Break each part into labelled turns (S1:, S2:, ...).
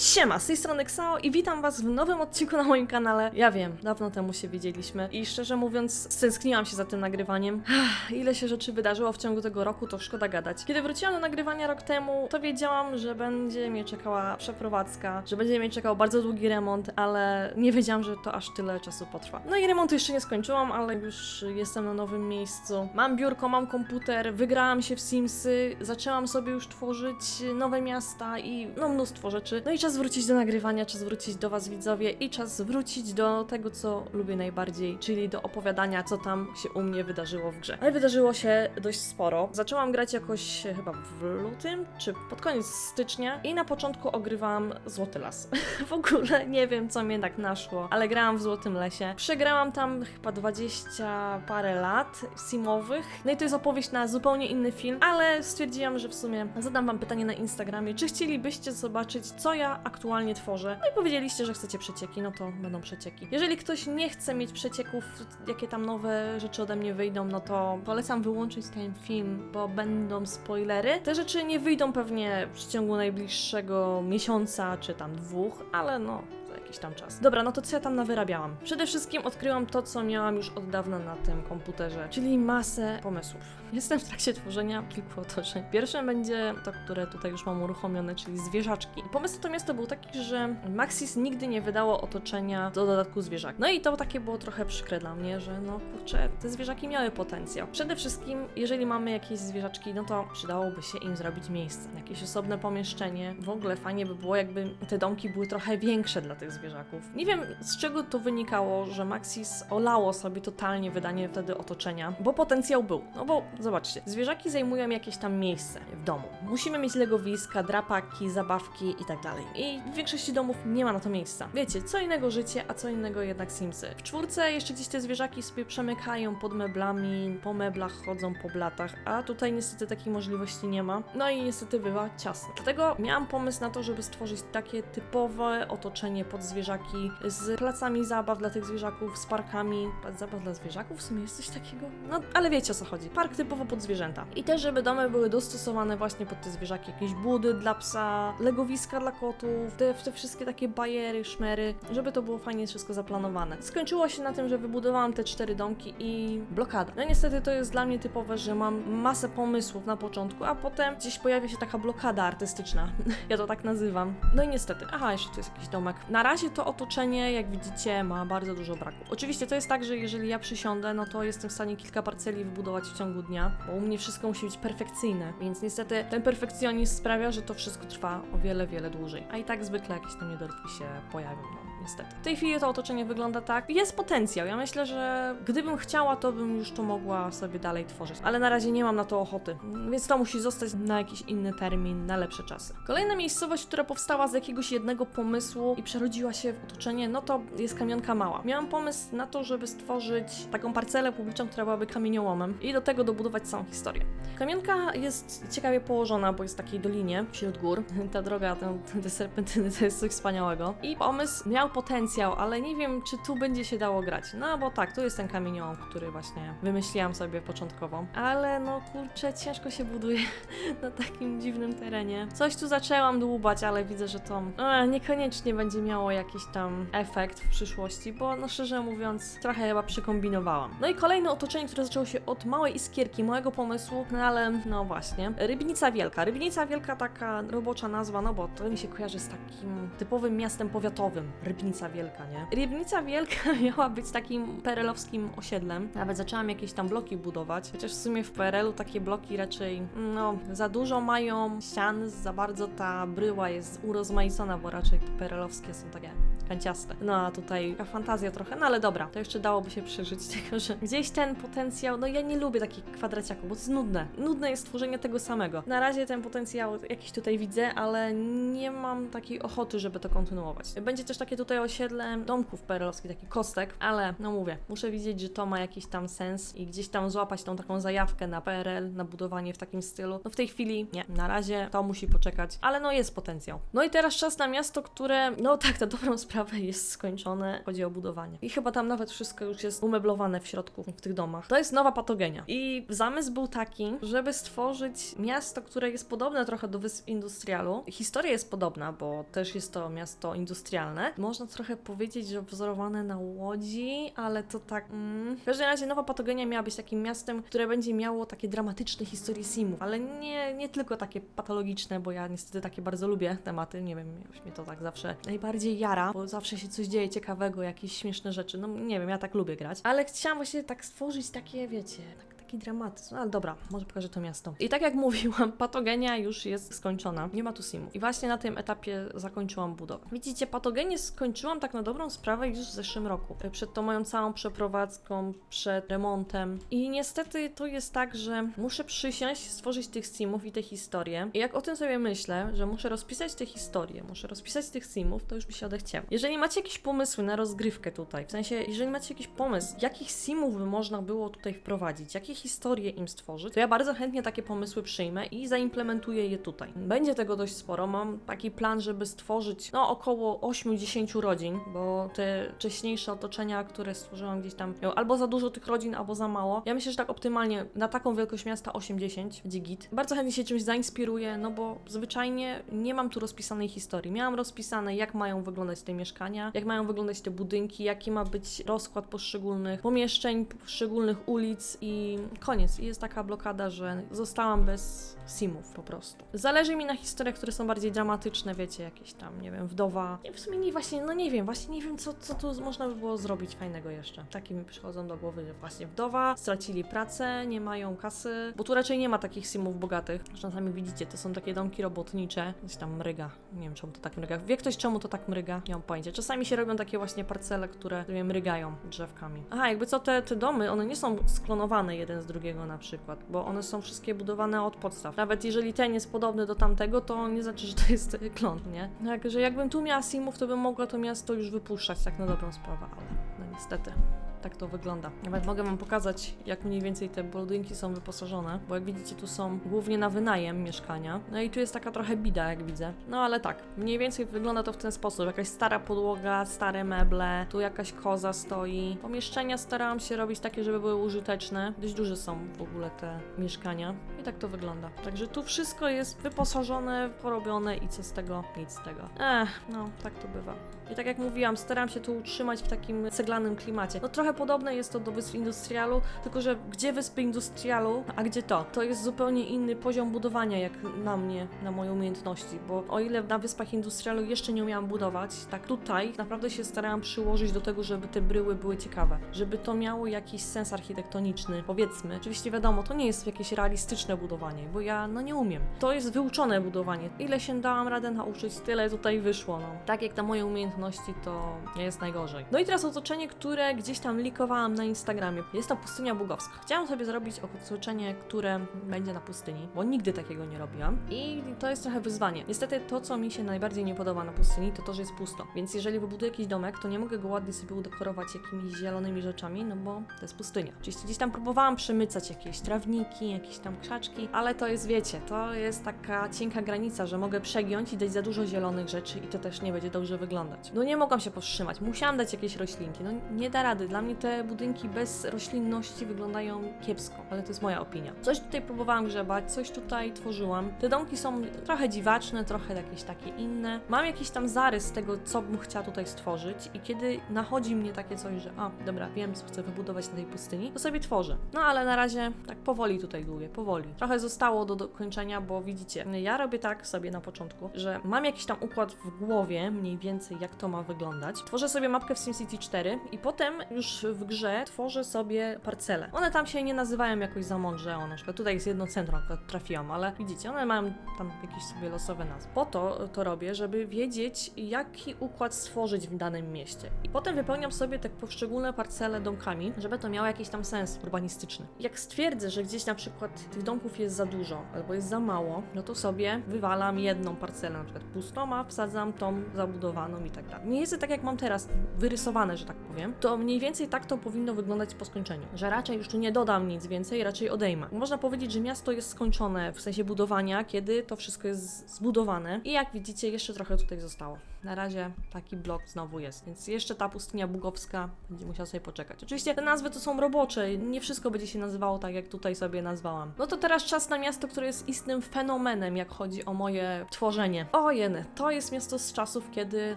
S1: Siema, z tej strony Ksao i witam was w nowym odcinku na moim kanale. Ja wiem, dawno temu się widzieliśmy i szczerze mówiąc stęskniłam się za tym nagrywaniem. Ach, Ile się rzeczy wydarzyło w ciągu tego roku, to szkoda gadać. Kiedy wróciłam do nagrywania rok temu, to wiedziałam, że będzie mnie czekała przeprowadzka, że będzie mnie czekał bardzo długi remont, ale nie wiedziałam, że to aż tyle czasu potrwa. No i remontu jeszcze nie skończyłam, ale już jestem na nowym miejscu. Mam biurko, mam komputer, wygrałam się w Simsy, zaczęłam sobie już tworzyć nowe miasta i no mnóstwo rzeczy. No i czas wrócić do nagrywania, czas wrócić do Was widzowie i czas wrócić do tego, co lubię najbardziej, czyli do opowiadania, co tam się u mnie wydarzyło w grze. Ale wydarzyło się dość sporo. Zaczęłam grać jakoś chyba w lutym, czy pod koniec stycznia i na początku ogrywałam Złoty Las. w ogóle nie wiem, co mnie tak naszło, ale grałam w Złotym Lesie. Przegrałam tam chyba 20 parę lat simowych. No i to jest opowieść na zupełnie inny film, ale stwierdziłam, że w sumie zadam wam pytanie na Instagramie, czy chcielibyście zobaczyć, co ja aktualnie tworzę. No i powiedzieliście, że chcecie przecieki, no to będą przecieki. Jeżeli ktoś nie chce mieć przecieków, jakie tam nowe rzeczy ode mnie wyjdą, no to polecam wyłączyć ten film, bo będą spoilery. Te rzeczy nie wyjdą pewnie w ciągu najbliższego miesiąca, czy tam dwóch, ale no, za jakiś tam czas. Dobra, no to co ja tam nawyrabiałam? Przede wszystkim odkryłam to, co miałam już od dawna na tym komputerze, czyli masę pomysłów. Jestem w trakcie tworzenia kilku otoczeń. Pierwsze będzie to, które tutaj już mam uruchomione, czyli zwierzaczki. Pomysł to miasto był taki, że Maxis nigdy nie wydało otoczenia do dodatku zwierzak. No i to takie było trochę przykre dla mnie, że no kurczę, te zwierzaki miały potencjał. Przede wszystkim, jeżeli mamy jakieś zwierzaczki, no to przydałoby się im zrobić miejsce, jakieś osobne pomieszczenie. W ogóle fajnie by było, jakby te domki były trochę większe dla tych zwierzaków. Nie wiem, z czego to wynikało, że Maxis olało sobie totalnie wydanie wtedy otoczenia, bo potencjał był. No bo zobaczcie, zwierzaki zajmują jakieś tam miejsce w domu. Musimy mieć legowiska, drapaki, zabawki i tak dalej. I w większości domów nie ma na to miejsca. Wiecie, co innego życie, a co innego jednak Simsy. W czwórce jeszcze gdzieś te zwierzaki sobie przemykają pod meblami, po meblach chodzą po blatach, a tutaj niestety takiej możliwości nie ma. No i niestety bywa ciasno. Dlatego miałam pomysł na to, żeby stworzyć takie typowe otoczenie pod zwierzaki z placami zabaw dla tych zwierzaków, z parkami. Plac zabaw dla zwierzaków? W sumie jest coś takiego? No, ale wiecie o co chodzi. Park typowo pod zwierzęta. I też, żeby domy były dostosowane właśnie pod te zwierzaki. Jakieś budy dla psa, legowiska dla kotów, te, te wszystkie takie bajery, szmery, żeby to było fajnie wszystko zaplanowane. Skończyło się na tym, że wybudowałam te cztery domki i blokada. No niestety to jest dla mnie typowe, że mam masę pomysłów na początku, a potem gdzieś pojawia się taka blokada artystyczna. ja to tak nazywam. No i niestety. Aha, jeszcze tu jest jakiś domek. Na razie to otoczenie, jak widzicie, ma bardzo dużo braków. Oczywiście to jest tak, że jeżeli ja przysiądę, no to jestem w stanie kilka parceli wybudować w ciągu dnia, bo u mnie wszystko musi być perfekcyjne, więc niestety ten perfekcjonizm sprawia, że to wszystko trwa o wiele, wiele dłużej. A i tak zwykle jakieś tam niedorobki się pojawią, no niestety. W tej chwili to otoczenie wygląda tak. Jest potencjał. Ja myślę, że gdybym chciała, to bym już to mogła sobie dalej tworzyć. Ale na razie nie mam na to ochoty, więc to musi zostać na jakiś inny termin, na lepsze czasy. Kolejna miejscowość, która powstała z jakiegoś jednego pomysłu i przerodziła się w otoczenie, no to jest Kamionka Mała. Miałam pomysł na to, żeby stworzyć taką parcelę publiczną, która byłaby kamieniołomem i do tego dobudować całą historię. Kamionka jest ciekawie położona, bo jest w takiej dolinie wśród gór. Ta droga, te, te serpentyny to jest coś wspaniałego. I pomysł miał potencjał, ale nie wiem, czy tu będzie się dało grać. No bo tak, tu jest ten kamieniołom, który właśnie wymyśliłam sobie początkowo. Ale no kurczę, ciężko się buduje na takim dziwnym terenie. Coś tu zaczęłam dłubać, ale widzę, że to e, niekoniecznie będzie miało jakiś tam efekt w przyszłości, bo no szczerze mówiąc, trochę chyba przykombinowałam. No i kolejne otoczenie, które zaczęło się od małej iskierki, mojego pomysłu, no ale no właśnie. Rybnica Wielka. Rybnica Wielka, taka robocza nazwa, no bo to mi się kojarzy z takim typowym miastem powiatowym. Rybnica Wielka, nie? Rybnica Wielka miała być takim perelowskim osiedlem. Nawet zaczęłam jakieś tam bloki budować, chociaż w sumie w PRL-u takie bloki raczej, no, za dużo mają ścian, za bardzo ta bryła jest urozmaicona, bo raczej te perelowskie są takie kanciaste. No a tutaj taka fantazja trochę, no ale dobra, to jeszcze dałoby się przeżyć tego, że gdzieś ten potencjał, no ja nie lubię takich kwadraciaków, bo to jest nudne. Nudne jest tworzenie tego samego. Na razie ten potencjał jakiś tutaj widzę, ale nie mam takiej ochoty, żeby to kontynuować. Będzie też takie tutaj tutaj osiedlem domków perelowskich, takich kostek, ale no mówię, muszę widzieć, że to ma jakiś tam sens i gdzieś tam złapać tą taką zajawkę na PRL, na budowanie w takim stylu. No w tej chwili nie, na razie to musi poczekać, ale no jest potencjał. No i teraz czas na miasto, które, no tak, na dobrą sprawę jest skończone, chodzi o budowanie. I chyba tam nawet wszystko już jest umeblowane w środku, w tych domach. To jest nowa patogenia. I zamysł był taki, żeby stworzyć miasto, które jest podobne trochę do Wysp Industrialu. Historia jest podobna, bo też jest to miasto industrialne. Można trochę powiedzieć, że wzorowane na Łodzi, ale to tak... Mm. W każdym razie nowa patogenia miała być takim miastem, które będzie miało takie dramatyczne historie simów, ale nie, nie tylko takie patologiczne, bo ja niestety takie bardzo lubię tematy, nie wiem, już mnie to tak zawsze najbardziej jara, bo zawsze się coś dzieje ciekawego, jakieś śmieszne rzeczy, no nie wiem, ja tak lubię grać, ale chciałam właśnie tak stworzyć takie, wiecie, taki dramatyzm. Ale dobra, może pokażę to miasto. I tak jak mówiłam, patogenia już jest skończona. Nie ma tu simu. I właśnie na tym etapie zakończyłam budowę. Widzicie, patogenię skończyłam tak na dobrą sprawę już w zeszłym roku. Przed tą moją całą przeprowadzką, przed remontem. I niestety to jest tak, że muszę przysiąść, stworzyć tych simów i te historie. I jak o tym sobie myślę, że muszę rozpisać te historie, muszę rozpisać tych simów, to już mi się odechciało. Jeżeli macie jakieś pomysły na rozgrywkę tutaj, w sensie, jeżeli macie jakiś pomysł, jakich simów by można było tutaj wprowadzić, jakie historie im stworzyć, to ja bardzo chętnie takie pomysły przyjmę i zaimplementuję je tutaj. Będzie tego dość sporo. Mam taki plan, żeby stworzyć no około 8-10 rodzin, bo te wcześniejsze otoczenia, które stworzyłam gdzieś tam, miały albo za dużo tych rodzin, albo za mało. Ja myślę, że tak optymalnie na taką wielkość miasta 8-10 będzie git. Bardzo chętnie się czymś zainspiruję, no bo zwyczajnie nie mam tu rozpisanej historii. Miałam rozpisane, jak mają wyglądać te mieszkania, jak mają wyglądać te budynki, jaki ma być rozkład poszczególnych pomieszczeń, poszczególnych ulic i koniec. I jest taka blokada, że zostałam bez simów po prostu. Zależy mi na historiach, które są bardziej dramatyczne, wiecie, jakieś tam, nie wiem, wdowa. Nie, w sumie nie, właśnie, no nie wiem, właśnie nie wiem, co, co tu można by było zrobić fajnego jeszcze. Takie mi przychodzą do głowy, że właśnie wdowa, stracili pracę, nie mają kasy, bo tu raczej nie ma takich simów bogatych. Zresztą sami widzicie, to są takie domki robotnicze, gdzieś tam mryga. Nie wiem, czemu to tak mryga. Wie ktoś, czemu to tak mryga? Nie mam pojęcia. Czasami się robią takie właśnie parcele, które, nie wiem, mrygają drzewkami. Aha, jakby co, te, te domy, one nie są sklonowane jeden z drugiego na przykład, bo one są wszystkie budowane od podstaw. Nawet jeżeli ten jest podobny do tamtego, to nie znaczy, że to jest klon, nie? Także jakbym tu miała simów, to bym mogła to miasto już wypuszczać tak na dobrą sprawę, ale no niestety. Tak to wygląda. Nawet mogę Wam pokazać, jak mniej więcej te budynki są wyposażone, bo jak widzicie, tu są głównie na wynajem mieszkania. No i tu jest taka trochę bida, jak widzę. No ale tak, mniej więcej wygląda to w ten sposób. Jakaś stara podłoga, stare meble, tu jakaś koza stoi. Pomieszczenia starałam się robić takie, żeby były użyteczne. Dość duże są w ogóle te mieszkania. I tak to wygląda. Także tu wszystko jest wyposażone, porobione i co z tego? Nic z tego. Ech, no, tak to bywa. I tak jak mówiłam, staram się tu utrzymać w takim ceglanym klimacie. No trochę podobne jest to do Wysp Industrialu, tylko że gdzie Wyspy Industrialu, a gdzie to? To jest zupełnie inny poziom budowania jak na mnie, na moje umiejętności, bo o ile na Wyspach Industrialu jeszcze nie umiałam budować, tak tutaj naprawdę się starałam przyłożyć do tego, żeby te bryły były ciekawe, żeby to miało jakiś sens architektoniczny, powiedzmy. Oczywiście wiadomo, to nie jest jakieś realistyczne budowanie, bo ja no nie umiem. To jest wyuczone budowanie. Ile się dałam radę nauczyć, tyle tutaj wyszło, no. Tak jak na moje umiejętności to nie jest najgorzej. No i teraz otoczenie, które gdzieś tam likowałam na Instagramie. Jest to pustynia bugowska. Chciałam sobie zrobić otoczenie, które będzie na pustyni, bo nigdy takiego nie robiłam. I to jest trochę wyzwanie. Niestety to, co mi się najbardziej nie podoba na pustyni, to to, że jest pusto. Więc jeżeli wybuduję jakiś domek, to nie mogę go ładnie sobie udekorować jakimiś zielonymi rzeczami, no bo to jest pustynia. Oczywiście gdzieś tam próbowałam przemycać jakieś trawniki, jakieś tam krzaczki, ale to jest, wiecie, to jest taka cienka granica, że mogę przegiąć i dać za dużo zielonych rzeczy i to też nie będzie dobrze wyglądać. No nie mogłam się powstrzymać, musiałam dać jakieś roślinki. No nie da rady. Dla mnie te budynki bez roślinności wyglądają kiepsko, ale to jest moja opinia. Coś tutaj próbowałam grzebać, coś tutaj tworzyłam. Te domki są trochę dziwaczne, trochę jakieś takie inne. Mam jakiś tam zarys tego, co bym chciała tutaj stworzyć i kiedy nachodzi mnie takie coś, że a, dobra, wiem, co chcę wybudować na tej pustyni, to sobie tworzę. No ale na razie tak powoli tutaj dłuję, powoli. Trochę zostało do dokończenia, bo widzicie, ja robię tak sobie na początku, że mam jakiś tam układ w głowie, mniej więcej jak to ma wyglądać. Tworzę sobie mapkę w SimCity 4 i potem już w grze tworzę sobie parcele. One tam się nie nazywają jakoś za mądrze, o na przykład tutaj jest jedno centrum, akurat trafiłam, ale widzicie, one mają tam jakieś sobie losowe nazwy. Po to to robię, żeby wiedzieć, jaki układ stworzyć w danym mieście. I potem wypełniam sobie te poszczególne parcele domkami, żeby to miało jakiś tam sens urbanistyczny. Jak stwierdzę, że gdzieś na przykład tych domków jest za dużo albo jest za mało, no to sobie wywalam jedną parcelę, na przykład pustą, a wsadzam tą zabudowaną i tak dalej. Mniej więcej tak jak mam teraz, wyrysowane, że tak powiem, to mniej więcej tak to powinno wyglądać po skończeniu. Że raczej już tu nie dodam nic więcej, raczej odejmę. Można powiedzieć, że miasto jest skończone w sensie budowania, kiedy to wszystko jest zbudowane. I jak widzicie, jeszcze trochę tutaj zostało. Na razie taki blok znowu jest, więc jeszcze ta pustynia bugowska będzie musiała sobie poczekać. Oczywiście te nazwy to są robocze, nie wszystko będzie się nazywało tak, jak tutaj sobie nazwałam. No to teraz czas na miasto, które jest istnym fenomenem, jak chodzi o moje tworzenie. O jeny, to jest miasto z czasów, kiedy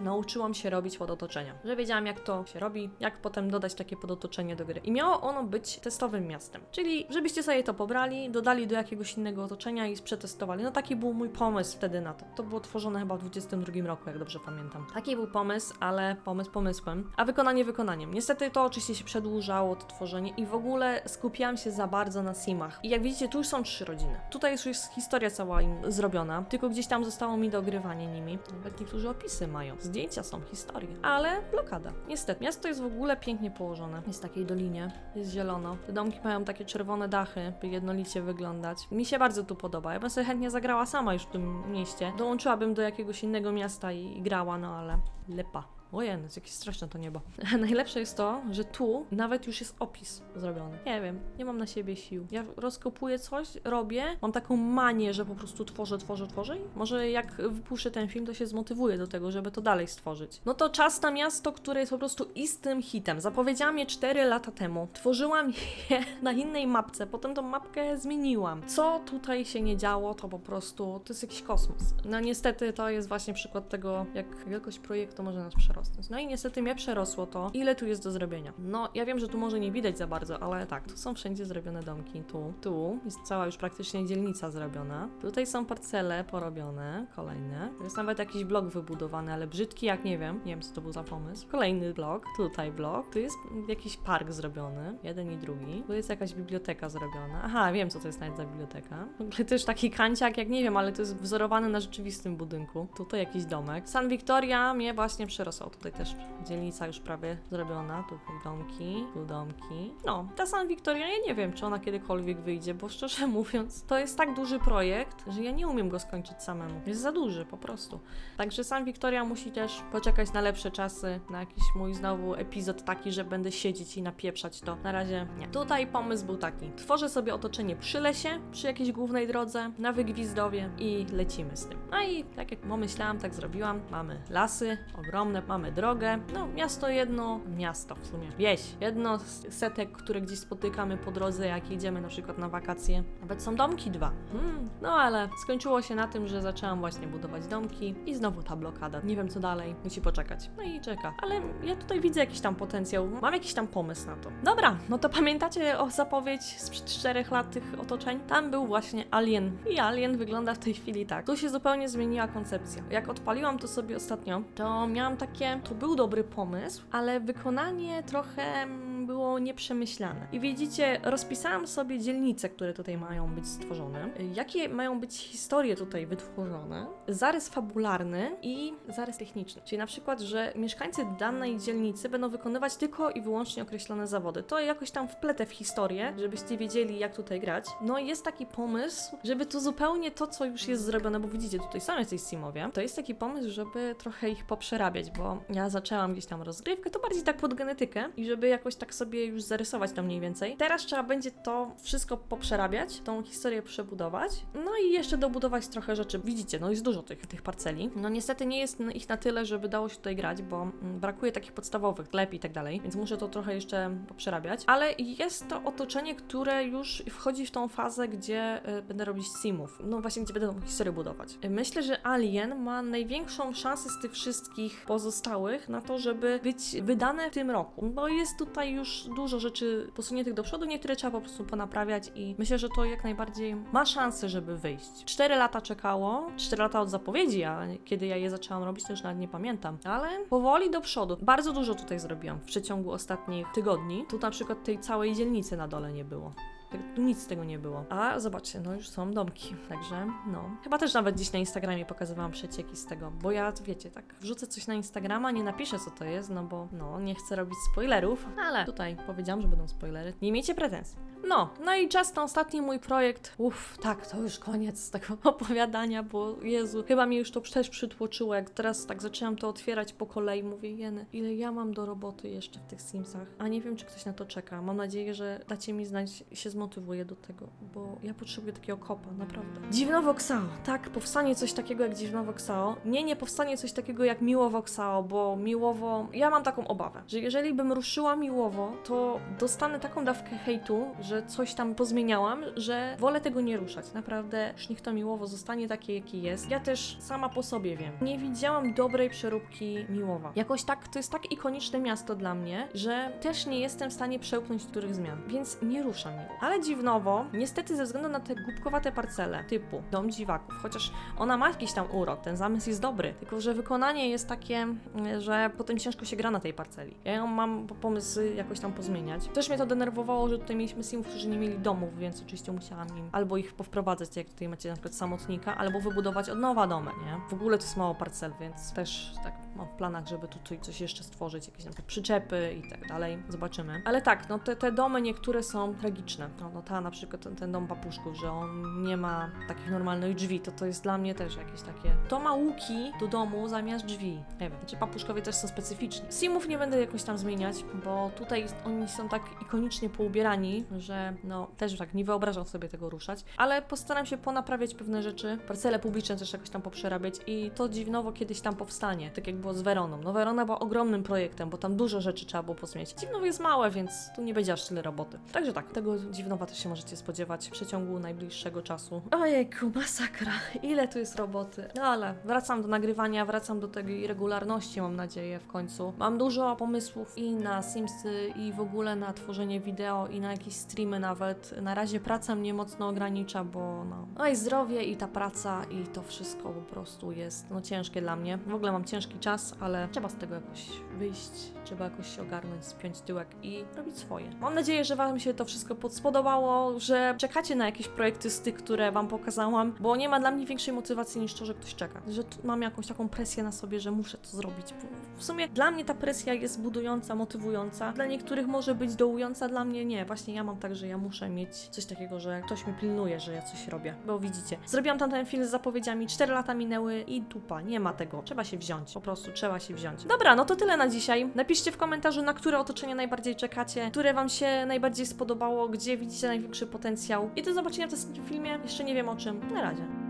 S1: nauczyłam się robić podotoczenia. Że wiedziałam, jak to się robi, jak potem dodać takie podotoczenie do gry. I miało ono być testowym miastem. Czyli, żebyście sobie to pobrali, dodali do jakiegoś innego otoczenia i przetestowali. No taki był mój pomysł wtedy na to. To było tworzone chyba w 22 roku, jak dobrze pamiętam. Taki był pomysł, ale pomysł pomysłem, a wykonanie wykonaniem. Niestety to oczywiście się przedłużało, to tworzenie i w ogóle skupiałam się za bardzo na simach. I jak widzicie, tu już są trzy rodziny. Tutaj już jest historia cała im zrobiona, tylko gdzieś tam zostało mi dogrywanie nimi. Nawet niektórzy opisy mają, zdjęcia są, historie, ale blokada. Niestety, miasto jest w ogóle pięknie położone. Jest w takiej dolinie, jest zielono. Te domki mają takie czerwone dachy, by jednolicie wyglądać. Mi się bardzo tu podoba. Ja bym sobie chętnie zagrała sama już w tym mieście. Dołączyłabym do jakiegoś innego miasta i grała, miała, no ale lipa. Ojej, jest jakieś straszne to niebo. Najlepsze jest to, że tu nawet już jest opis zrobiony. Nie wiem, nie mam na siebie sił. Ja rozkopuję coś, robię, mam taką manię, że po prostu tworzę, tworzę, tworzę i może jak wypuszczę ten film, to się zmotywuję do tego, żeby to dalej stworzyć. No to czas na miasto, które jest po prostu istym hitem. Zapowiedziałam je 4 lata temu. Tworzyłam je na innej mapce, potem tą mapkę zmieniłam. Co tutaj się nie działo, to po prostu to jest jakiś kosmos. No niestety to jest właśnie przykład tego, jak wielkość projektu może nas przerosnąć. No i niestety mnie przerosło to, ile tu jest do zrobienia. No ja wiem, że tu może nie widać za bardzo, ale tak, tu są wszędzie zrobione domki. Tu, tu jest cała już praktycznie dzielnica zrobiona. Tutaj są parcele porobione, kolejne. Tu jest nawet jakiś blok wybudowany, ale brzydki jak nie wiem. Nie wiem, co to był za pomysł. Kolejny blok, tutaj blok. Tu jest jakiś park zrobiony, jeden i drugi. Tu jest jakaś biblioteka zrobiona. Aha, wiem, co to jest nawet za biblioteka. W ogóle też taki kanciak, jak nie wiem, ale to jest wzorowany na rzeczywistym budynku. Tutaj jakiś domek. San Victoria mnie właśnie Tutaj też dzielnica już prawie zrobiona. Tutaj domki, tu domki. No, ta San Victoria, ja nie wiem, czy ona kiedykolwiek wyjdzie, bo szczerze mówiąc, to jest tak duży projekt, że ja nie umiem go skończyć samemu. Jest za duży, po prostu. Także San Victoria musi też poczekać na lepsze czasy, na jakiś mój znowu epizod taki, że będę siedzieć i napieprzać to. Na razie nie. Tutaj pomysł był taki. Tworzę sobie otoczenie przy lesie, przy jakiejś głównej drodze, na Wygwizdowie i lecimy z tym. No i tak jak pomyślałam, tak zrobiłam. Mamy lasy ogromne, mamy drogę. No, miasto jedno, miasto w sumie, wieś. Jedno z setek, które gdzieś spotykamy po drodze, jak jedziemy na przykład na wakacje. Nawet są domki dwa. Hmm. No ale skończyło się na tym, że zaczęłam właśnie budować domki i znowu ta blokada. Nie wiem co dalej, musi poczekać. No i czeka. Ale ja tutaj widzę jakiś tam potencjał, mam jakiś tam pomysł na to. Dobra, no to pamiętacie o zapowiedź sprzed czterech lat tych otoczeń? Tam był właśnie Alien. I Alien wygląda w tej chwili tak. Tu się zupełnie zmieniła koncepcja. Jak odpaliłam to sobie ostatnio, to miałam takie, to był dobry pomysł, ale wykonanie trochę mm, było nieprzemyślane. I widzicie, rozpisałam sobie dzielnice, które tutaj mają być stworzone, jakie mają być historie tutaj wytworzone, zarys fabularny i zarys techniczny. Czyli na przykład, że mieszkańcy danej dzielnicy będą wykonywać tylko i wyłącznie określone zawody. To jakoś tam wpletę w historię, żebyście wiedzieli, jak tutaj grać. No i jest taki pomysł, żeby tu zupełnie to, co już jest zrobione, bo widzicie, tutaj są jacyś simowie, to jest taki pomysł, żeby trochę ich poprzerabiać, bo ja zaczęłam gdzieś tam rozgrywkę, to bardziej tak pod genetykę i żeby jakoś tak sobie już zarysować to mniej więcej. Teraz trzeba będzie to wszystko poprzerabiać, tą historię przebudować, no i jeszcze dobudować trochę rzeczy. Widzicie, no jest dużo tych, tych parceli. No niestety nie jest ich na tyle, żeby dało się tutaj grać, bo mm, brakuje takich podstawowych, klep i tak dalej, więc muszę to trochę jeszcze poprzerabiać, ale jest to otoczenie, które już wchodzi w tą fazę, gdzie y, będę robić simów, no właśnie, gdzie będę tą historię budować. Y, Myślę, że Alien ma największą szansę z tych wszystkich pozostałych na to, żeby być wydane w tym roku, bo jest tutaj już dużo rzeczy posuniętych do przodu, niektóre trzeba po prostu ponaprawiać i myślę, że to jak najbardziej ma szansę, żeby wyjść. Cztery lata czekało, cztery lata od zapowiedzi, a kiedy ja je zaczęłam robić, to już nawet nie pamiętam, ale powoli do przodu. Bardzo dużo tutaj zrobiłam w przeciągu ostatnich tygodni. Tu na przykład tej całej dzielnicy na dole nie było. Nic z tego nie było. A zobaczcie, no już są domki, także no. Chyba też nawet dziś na Instagramie pokazywałam przecieki z tego, bo ja, wiecie, tak wrzucę coś na Instagrama, nie napiszę co to jest, no bo no, nie chcę robić spoilerów, ale tutaj powiedziałam, że będą spoilery. Nie miejcie pretensji. No, no i czas na ostatni mój projekt. Uff, tak, to już koniec tego opowiadania, bo Jezu, chyba mi już to też przytłoczyło, jak teraz tak zaczęłam to otwierać po kolei, mówię, jeny, ile ja mam do roboty jeszcze w tych Simsach, a nie wiem, czy ktoś na to czeka. Mam nadzieję, że dacie mi znać się zmotywuję do tego, bo ja potrzebuję takiego kopa, naprawdę. Dziwnowo Ksao, tak, powstanie coś takiego jak Dziwnowo Ksao. Nie, nie powstanie coś takiego jak Miłowo Ksao, bo Miłowo, ja mam taką obawę, że jeżeli bym ruszyła Miłowo, to dostanę taką dawkę hejtu, że coś tam pozmieniałam, że wolę tego nie ruszać. Naprawdę, już niech to Miłowo zostanie takie, jakie jest. Ja też sama po sobie wiem. Nie widziałam dobrej przeróbki Miłowa. Jakoś tak, to jest tak ikoniczne miasto dla mnie, że też nie jestem w stanie przełknąć których zmian, więc nie ruszam jej. Ale dziwnowo, niestety ze względu na te głupkowate parcele, typu Dom Dziwaków, chociaż ona ma jakiś tam urok, ten zamysł jest dobry, tylko że wykonanie jest takie, że potem ciężko się gra na tej parceli. Ja ją mam po- pomysł jakoś tam pozmieniać. Też mnie to denerwowało, że tutaj mieliśmy którzy nie mieli domów, więc oczywiście musiałam im albo ich powprowadzać, jak tutaj macie na przykład samotnika, albo wybudować od nowa domy, nie? W ogóle to jest mało parcel, więc też tak mam w planach, żeby tutaj coś jeszcze stworzyć, jakieś na przykład przyczepy i tak dalej. Zobaczymy. Ale tak, no te, te domy niektóre są tragiczne. No, no ta na przykład ten, ten dom papuszków, że on nie ma takich normalnych drzwi, to to jest dla mnie też jakieś takie... To ma łuki do domu zamiast drzwi. Nie wiem, czy papuszkowie też są specyficzni. Simów nie będę jakoś tam zmieniać, bo tutaj oni są tak ikonicznie poubierani, że no też tak nie wyobrażam sobie tego ruszać, ale postaram się ponaprawiać pewne rzeczy, parcele publiczne też jakoś tam poprzerabiać i to dziwnowo kiedyś tam powstanie, tak jak było z Weroną. No Werona była ogromnym projektem, bo tam dużo rzeczy trzeba było pozmieniać. Dziwnowo jest małe, więc tu nie będzie aż tyle roboty. Także tak, tego dziwnowa też się możecie spodziewać w przeciągu najbliższego czasu. Ojejku, masakra, ile tu jest roboty. No ale wracam do nagrywania, wracam do tej regularności, mam nadzieję, w końcu. Mam dużo pomysłów i na Simsy, i w ogóle na tworzenie wideo, i na jakieś streamy nawet. Na razie praca mnie mocno ogranicza, bo no, no i zdrowie, i ta praca, i to wszystko po prostu jest no ciężkie dla mnie. W ogóle mam ciężki czas, ale trzeba z tego jakoś wyjść, trzeba jakoś się ogarnąć, spiąć tyłek i robić swoje. Mam nadzieję, że Wam się to wszystko pod- spodobało, że czekacie na jakieś projekty z tych, które Wam pokazałam, bo nie ma dla mnie większej motywacji niż to, że ktoś czeka. Że mam jakąś taką presję na sobie, że muszę to zrobić. W sumie dla mnie ta presja jest budująca, motywująca. Dla niektórych może być dołująca, dla mnie nie. Właśnie ja mam tak, że ja muszę mieć coś takiego, że ktoś mnie pilnuje, że ja coś robię. Bo widzicie, zrobiłam tam ten film z zapowiedziami, 4 lata minęły i dupa, nie ma tego. Trzeba się wziąć, po prostu trzeba się wziąć. Dobra, no to tyle na dzisiaj. Napiszcie w komentarzu, na które otoczenie najbardziej czekacie, które Wam się najbardziej spodobało, gdzie widzicie największy potencjał. I do zobaczenia w następnym filmie. Jeszcze nie wiem o czym. Na razie.